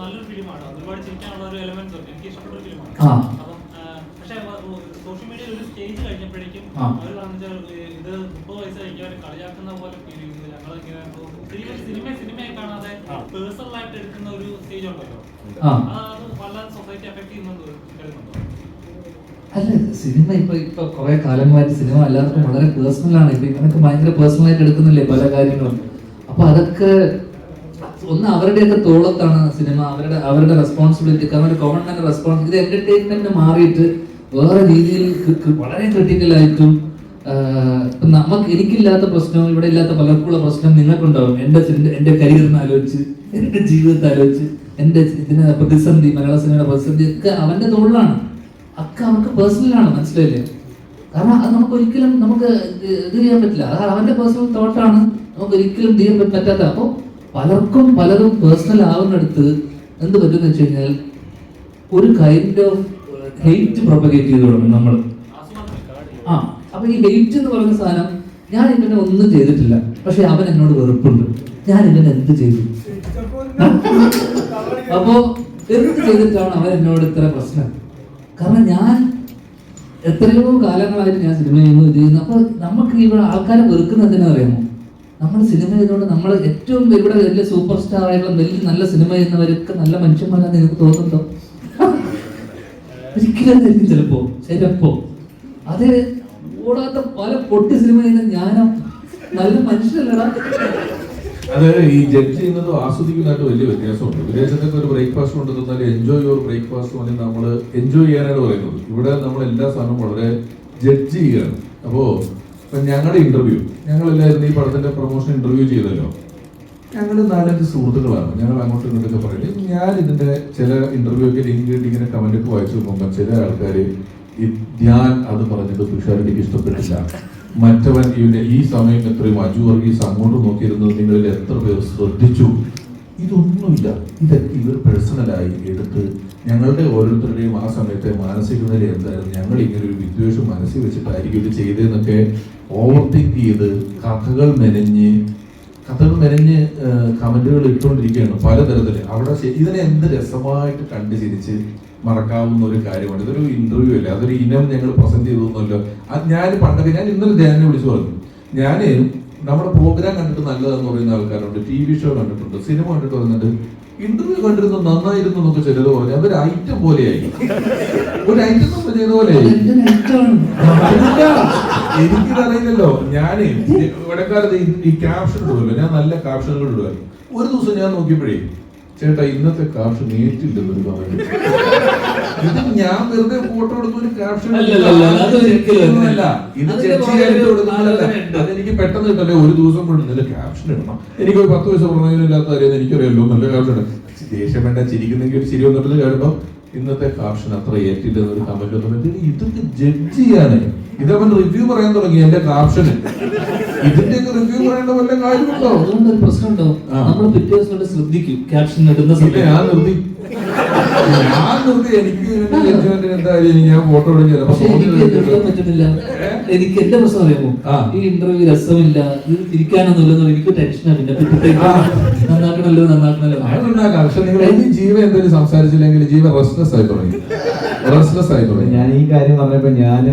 നല്ലൊരു ഫിലിമാണ്. ഒരുപാട് ചിരിക്കാനുള്ള ഒരു എലമെന്റ്സ് ഉണ്ട്. എനിക്ക് ഇഷ്ടപ്പെട്ട ഒരു ഫിലിമാണ്. അപ്പം പക്ഷേ സോഷ്യൽ മീഡിയയിൽ ഒരു സ്റ്റേജ് കഴിഞ്ഞപ്പോഴേക്കും അവർ പറഞ്ഞാൽ ഇത് മുപ്പത് വയസ്സ് കഴിഞ്ഞവരെ കളിയാക്കുന്ന പോലെ ഫീൽ ചെയ്യുന്നു ഞങ്ങൾ ഇങ്ങനെ സിനിമ സിനിമ സിനിമയെ കാണാതെ പേഴ്സണൽ ആയിട്ട് എടുക്കുന്ന ഒരു സ്റ്റേജ് ഉണ്ടല്ലോ. അത് വല്ലാതെ സൊസൈറ്റി അഫക്ട് ചെയ്യുന്നുണ്ട് കരുതുന്നുണ്ടോ അല്ല സിനിമ ഇപ്പൊ ഇപ്പൊ കുറെ കാലങ്ങളായിട്ട് സിനിമ എല്ലാവർക്കും വളരെ പേഴ്സണൽ ആണ്. ഇപ്പൊ ഇവനൊക്കെ ഭയങ്കര പേഴ്സണൽ ആയിട്ട് എടുക്കുന്നില്ലേ പല കാര്യങ്ങളും. അപ്പൊ അതൊക്കെ ഒന്ന് അവരുടെയൊക്കെ തോളത്താണ് സിനിമ. അവരുടെ അവരുടെ റെസ്പോൺസിബിലിറ്റി അവരുടെ ഒരു ഗവൺമെന്റ് റെസ്പോൺസ് ഇത് എന്റർടൈൻമെന്റ് മാറിയിട്ട് വേറെ രീതിയിൽ വളരെ ആഹ്, നമുക്ക് എനിക്കില്ലാത്ത പ്രശ്നവും ഇവിടെ ഇല്ലാത്ത പലർക്കുള്ള പ്രശ്നം നിങ്ങൾക്കുണ്ടാവും. എന്റെ എന്റെ കരിയറിനെ ആലോചിച്ച് എന്റെ ജീവിതത്തെ ആലോചിച്ച് എന്റെ ഇതിന് പ്രതിസന്ധി മലയാള സിനിമയുടെ പ്രതിസന്ധി ഒക്കെ അവന്റെ തോളിലാണ്. അക്ക അവർക്ക് പേഴ്സണലാണ് മനസ്സിലായില്ലേ? കാരണം അത് നമുക്ക് ഒരിക്കലും നമുക്ക് ഇത് ചെയ്യാൻ പറ്റില്ല. അത് അവന്റെ പേഴ്സണൽ തോട്ടാണ് നമുക്ക് ഒരിക്കലും ചെയ്യാൻ പറ്റാത്ത. അപ്പോൾ പലർക്കും പലതും പേഴ്സണൽ ആവുന്നിടത്ത് എന്ത് പറ്റുമെന്ന് വെച്ച് കഴിഞ്ഞാൽ ഒരു കൈൻഡ് ഓഫ് ഹെയ്റ്റ് പ്രൊപ്പഗേറ്റ് ചെയ്ത് തുടങ്ങും നമ്മൾ ആ അപ്പൊ ഈ ഹെയ്റ്റ് എന്ന് പറയുന്ന സാധനം ഞാൻ ഇവനെ ഒന്നും ചെയ്തിട്ടില്ല. പക്ഷെ അവൻ എന്നോട് വെറുപ്പുണ്ട്. ഞാൻ ഇങ്ങനെ എന്ത് ചെയ്തു? അപ്പോ എന്ത് ചെയ്തിട്ടാണ് അവൻ എന്നോട് ഇത്ര പ്രശ്നം? കാരണം ഞാൻ എത്രയോ കാലങ്ങളായിട്ട് ഞാൻ സിനിമ ചെയ്യുന്നു ചെയ്യുന്നു. അപ്പൊ നമുക്ക് ഇവിടെ ആൾക്കാരെ വെറുക്കുന്നതിനെ അറിയാമോ? നമ്മൾ സിനിമ ചെയ്തുകൊണ്ട് നമ്മൾ ഏറ്റവും ഇവിടെ വലിയ സൂപ്പർ സ്റ്റാർ ആയിട്ടുള്ള വലിയ നല്ല സിനിമ ചെയ്യുന്നവരൊക്കെ നല്ല മനുഷ്യന്മാരാന്ന് എനിക്ക് തോന്നുന്നുണ്ടോ? ഒരിക്കലും ആയിരിക്കും ചിലപ്പോ ചിലപ്പോ. അത് കൂടാത്ത പല പൊട്ടി സിനിമ ചെയ്യുന്ന ഞാനും നല്ല മനുഷ്യനല്ലടാ. അത് ഈ ജഡ്ജ് ചെയ്യുന്നതും ആസ്വദിക്കുന്നതായിട്ട് വലിയ വ്യത്യാസമുണ്ട്. വിദേശത്തൊക്കെ ഒരു ബ്രേക്ക്ഫാസ്റ്റ് കൊണ്ട് തന്നാൽ എൻജോയ് യുവർ ബ്രേക്ക്ഫാസ്റ്റ് എന്ന് നമ്മൾ എൻജോയ് ചെയ്യാനാണ് പറയുന്നത്. ഇവിടെ നമ്മൾ എല്ലാ സാധനവും വളരെ ജഡ്ജ് ചെയ്യുകയാണ്. അപ്പോൾ ഇപ്പം ഞങ്ങളുടെ ഇന്റർവ്യൂ ഞങ്ങളെല്ലാവരും ഈ പടത്തിന്റെ പ്രൊമോഷൻ ഇന്റർവ്യൂ ചെയ്തല്ലോ. ഞങ്ങൾ നാലഞ്ച് സുഹൃത്തുക്കളാണ്. ഞങ്ങൾ അങ്ങോട്ടും ഇങ്ങോട്ടൊക്കെ പറയുന്നത് ഞാൻ ഇതിന്റെ ചില ഇന്റർവ്യൂ ഒക്കെ ലിങ്ക് ഇങ്ങനെ കമന്റ് ഒക്കെ വായിച്ചു നോക്കുമ്പോൾ ചില ആൾക്കാർ ഈ ധ്യാൻ അത് പറഞ്ഞിട്ട് തുഷാരടിക്ക് ഇഷ്ടപ്പെട്ടില്ല. മറ്റവൻ ഇവന്റെ ഈ സമയം എത്രയും അജു വർഗീസ് അങ്ങോട്ട് നോക്കിയിരുന്നത് നിങ്ങളിൽ എത്ര പേർ ശ്രദ്ധിച്ചു? ഇതൊന്നുമില്ല. ഇതൊക്കെ ഇവർ പേഴ്സണലായി എടുത്ത് ഞങ്ങളുടെ ഓരോരുത്തരുടെയും ആ സമയത്തെ മാനസിക നില എന്തായിരുന്നു? ഞങ്ങൾ ഇങ്ങനെ ഒരു വിദ്വേഷം മനസ്സിൽ വെച്ചിട്ടായിരിക്കും ഇത് ചെയ്തതെന്നൊക്കെ ഓവർ തിങ്ക് ചെയ്ത് കഥകൾ മെനഞ്ഞ് കഥകൾ മെനഞ്ഞ് കമന്റുകൾ ഇട്ടുകൊണ്ടിരിക്കുകയാണ് പലതരത്തിൽ. അവിടെ ഇതിനെ എന്ത് രസമായിട്ട് കണ്ട് ചിരിച്ച് മറക്കാവുന്ന ഒരു കാര്യമാണ്. ഇതൊരു ഇന്റർവ്യൂ അല്ല? അതൊരു ഇനം ഞങ്ങൾ പ്രസന്റ് ചെയ്തൊന്നുമല്ലോ അത് ഞാൻ പണ്ടൊക്കെ ഞാൻ ഇന്നലെ ധ്യാനം വിളിച്ചു പറഞ്ഞു. ഞാൻ നമ്മുടെ പ്രോഗ്രാം കണ്ടിട്ട് നല്ലതെന്ന് പറയുന്ന ആൾക്കാരുണ്ട് ടി വി ഷോ കണ്ടിട്ടുണ്ട് സിനിമ കണ്ടിട്ട് പറയുന്നുണ്ട് ഇന്റർവ്യൂ കണ്ടിരുന്നു നന്നായിരുന്നു എന്നൊക്കെ ചിലത് പറഞ്ഞു അതൊരു ഐറ്റം പോലെയായി. ഒരു ഐറ്റം നമ്മൾ ചെയ്ത പോലെ എനിക്കിതറിയില്ലല്ലോ. ഞാൻ ഇടക്കാലത്ത് ഈ- ക്യാപ്ഷൻ ഇടുമല്ലോ. ഞാൻ നല്ല ക്യാപ്ഷനുകൾ ഇടുമായിരുന്നു. ഒരു ദിവസം ഞാൻ നോക്കിയപ്പോഴേ ചേട്ടാ ഇന്നത്തെ ക്യാപ്ഷൻ ഏറ്റില്ലെന്നൊരു കമന്റ് ഇത് ഞാൻ വെറുതെ ഫോട്ടോ എടുത്ത് ഒരു ക്യാപ്ഷൻ. ഇത്. അതെനിക്ക് പെട്ടെന്ന് കിട്ടല്ലേ ഒരു ദിവസം കൊണ്ട് നല്ല ക്യാപ്ഷൻ ഇടണം. എനിക്ക് ഒരു പത്ത് വയസ്സ് പറഞ്ഞതിനില്ലാത്ത കാര്യം എനിക്കറിയാലോ. നല്ല ക്യാപ്ഷൻ ദേഷ്യം വേണ്ട. ചിരിക്കുന്നെങ്കിൽ ഒരു ചിരി വന്നിട്ട് കേട്ടോ. ഇന്നത്തെ ക്യാപ്ഷൻ അത്ര ഏറ്റില്ല എന്നൊരു കമന്റ് വന്നിട്ട് ഇതൊക്കെ ജഡ്ജ് ചെയ്യാനേ. ഇതവൻ റിവ്യൂ പറയാൻ തുടങ്ങി. എന്റെ ക്യാപ്ഷന് ഇതിന്റെയൊക്കെ റിവ്യൂ പറയേണ്ട വല്ല കാര്യമുണ്ടോ? അതുകൊണ്ട് ഒരു പ്രശ്നമുണ്ടോ? ആ. നമ്മൾ പിറ്റേ ദിവസം ശ്രദ്ധിക്കും. ക്യാപ്ഷൻ ഇടുന്ന സമയത്ത് ഞാൻ നിർത്തി. ഞാൻ എനിക്ക് എന്തായാലും ഞാൻ ഫോട്ടോ എനിക്ക് എന്റെ പ്രശ്നം അറിയാമോ? ആ. ഈ ഇന്റർവ്യൂ രസമില്ല. ഇത് തിരിക്കാനൊന്നുമില്ലെന്നോ എനിക്ക് ടെൻഷനാണ് പിന്നെ നന്നാക്കണല്ലോ നന്നാക്കണല്ലോ. അതുണ്ടാക്കാം പക്ഷെ നിങ്ങൾ ഈ ജീവ എന്തെങ്കിലും സംസാരിച്ചില്ലെങ്കിൽ ജീവ റെസ്റ്റ്ലെസ് ആയി തുടങ്ങി. റെസ്റ്റ്ലെസ് ആയി തുടങ്ങി. ഞാൻ ഈ കാര്യം പറഞ്ഞപ്പോ ഞാൻ